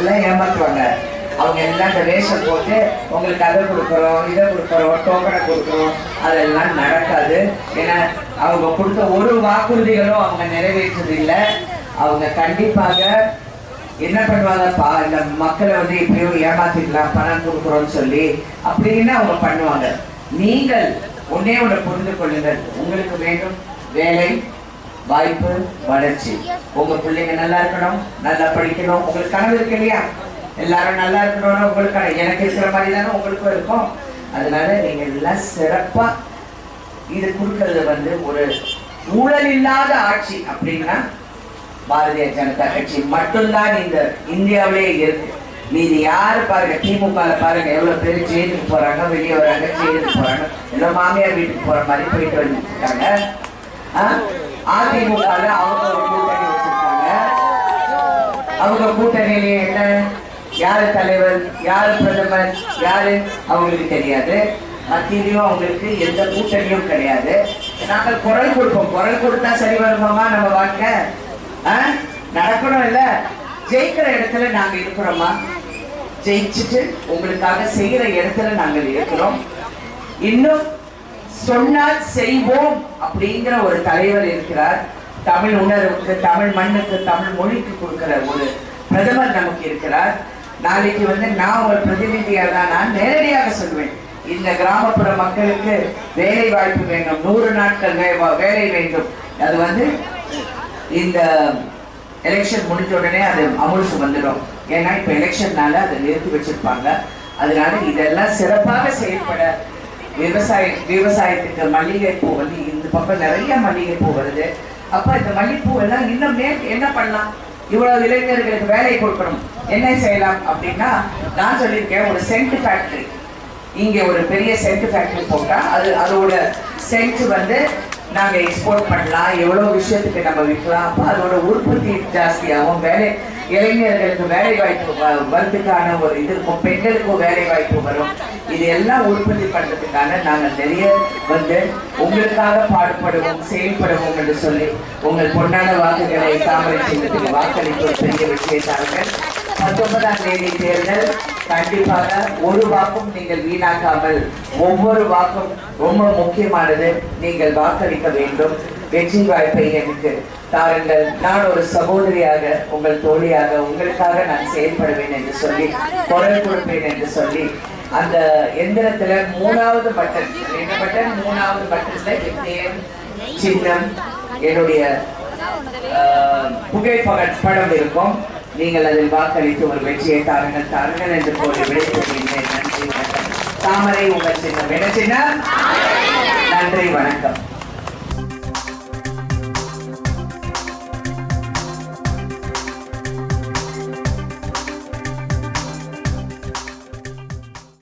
எல்லாம் ஏமாத்துவாங்க. அவங்க எல்லாம் இந்த ரேஷன் போட்டு உங்களுக்கு அதை கொடுக்குறோம் இதை கொடுக்குறோம் டோக்கனை கொடுக்குறோம். அதெல்லாம் நடக்காது. ஏன்னா அவங்க கொடுத்த ஒரு வாக்குறுதிகளும் அவங்க நிறைவேற்றது இல்லை அவங்க கண்டிப்பாக என்ன பண்ணுவாங்க பா இந்த மக்களை வந்து இப்படியும் ஏமாத்திக்கலாம் பணம் கொடுக்குறோம்னு சொல்லி அப்படின்னு அவங்க பண்ணுவாங்க. நீங்கள் ஒன்னே ஒன்று புரிந்து கொள்ளுங்கள். உங்களுக்கு வேண்டும் வேலை வாய்ப்பு வளர்ச்சி. உங்க பிள்ளைங்க நல்லா இருக்கணும் நல்லா படிக்கணும். உங்களுக்கு கனவு இருக்கு இல்லையா? எல்லாரும் நல்லா இருக்கணும்னு உங்களுக்கு எனக்கு இருக்கிற மாதிரி தானே உங்களுக்கும் இருக்கும். அதனால நீங்க எல்லாம் சிறப்பா இது கொடுக்கறது வந்து ஒரு ஊழல் இல்லாத ஆட்சி அப்படின்னா பாரதிய ஜனதா கட்சி மட்டும்தான் இந்த இந்தியாவிலே இருக்கு. நீதி யாரு பாருங்க திமுக பாருங்க எவ்வளவு பேர் ஜெயிலுக்கு போறாங்க வெளியே வராங்க ஜெயிலுக்கு போறாங்க எல்லாம் மாமியார் வீட்டுக்கு போற மாதிரி போயிட்டு வந்துருக்காங்க அதிமுக அவங்க ஒரு கூட்டணி வச்சிருக்காங்க. அவங்க கூட்டணியில என்ன? யாரு தலைவர் யாரு பிரதமர் யாரு? அவங்களுக்கு தெரியாது. மத்தியிலையும் அவங்களுக்கு எந்த கூட்டணியும் கிடையாது. நாங்கள் குரல் கொடுப்போம். குரல் கொடுத்தா சரி வருவோமா நம்ம வாழ்க்கை. நடக்கணும் இல்ல? ஜெயிக்கிற இடத்துல நாங்க இருக்கிறோமா ஜெயிச்சுட்டு உங்களுக்காக செய்யற இடத்துல நாங்கள் இருக்கிறோம். இன்னும் சொன்னால் செய்வோம் அப்படிங்கிற ஒரு தலைவர் இருக்கிறார். தமிழ் உணர்வுக்கு தமிழ் மண்ணுக்கு தமிழ் மொழிக்கு கொடுக்கிற ஒரு பிரதமர் நமக்கு இருக்கிறார். நாளைக்கு வந்து நான் ஒரு பிரதிநிதியாக தான் நான் நேரடியாக சொல்வேன். இந்த கிராமப்புற மக்களுக்கு வேலை வாய்ப்பு வேண்டும். நூறு நாட்கள் வே- வேலை வேண்டும். அது வந்து இந்த எலெக்ஷன் முடிஞ்ச உடனே அது அமுலுக்கு வந்துடும். ஏன்னா இப்போ எலெக்ஷன்னால அதை நிறுத்தி வச்சிருப்பாங்க. அதனால இதெல்லாம் சிறப்பாக செயல்பட விவசாய விவசாயத்துக்கு மல்லிகைப்பூ வந்து இந்த பக்கம் நிறைய மல்லிகைப்பூ வருது. அப்போ இந்த மல்லிகைப்பூ எல்லாம் இன்னும் மேல் என்ன பண்ணலாம்? இவ்வளவு இளைஞர்களுக்கு வேலை கொடுக்கணும். என்ன செய்யலாம் அப்படின்னா நான் சொல்லியிருக்கேன் ஒரு சென்ட் ஃபேக்டரி இங்கே ஒரு பெரிய சென்ட் ஃபேக்டரி போட்டால் அது அதோட சென்ட் வந்து நாங்க எக்ஸ்போர்ட் பண்ணலாம். எவ்வளவு விஷயத்துக்கு நம்ம விற்கலாம். அப்போ அதோட உற்பத்தி ஜாஸ்தியாகும். வேலை இளைஞர்களுக்கு வேலை வாய்ப்பு வரதுக்கான ஒரு இது இருக்கும். பெண்களுக்கும் வேலை வாய்ப்பு வரும். இது எல்லாம் உற்பத்தி பண்றதுக்கான நாங்கள் நிறைய வந்து உங்களுக்காக பாடுபடுவோம் செயல்படுவோம் என்று சொல்லி உங்கள் பொன்னான வாக்குகளை தாமரை செய்வதற்கு வாக்களித்து பெரிய விஷயத்தார்கள் பத்தொன்பதாம் தேதி தேர்தல். கண்டிப்பாக ஒரு வாக்கும் நீங்கள் வீணாக்காமல் ஒவ்வொரு வாக்கும் ரொம்ப முக்கியமானது நீங்கள் வாக்களிக்க வேண்டும். வெற்றி வாய்ப்பை எனக்கு தாருங்கள். நான் ஒரு சகோதரியாக உங்கள் தோழியாக உங்களுக்காக நான் செயல்படுவேன் என்று சொல்லி குரல் கொடுப்பேன் என்று சொல்லி அந்த எந்திரத்துல மூணாவது பட்டன். என்ன பட்டன்? மூணாவது பட்டன்ல என் சின்னம் என்னுடைய ஆஹ், புகைப்படம் படம் இருக்கும். நீங்கள் அதில் வாக்களித்து ஒரு வெற்றியை தாருங்கள் தாருங்கள் என்று போய் விடைபெறுகின்றேன். நன்றி வணக்கம். தாமரை உங்கள் சின்னம். என்ன சின்னம்?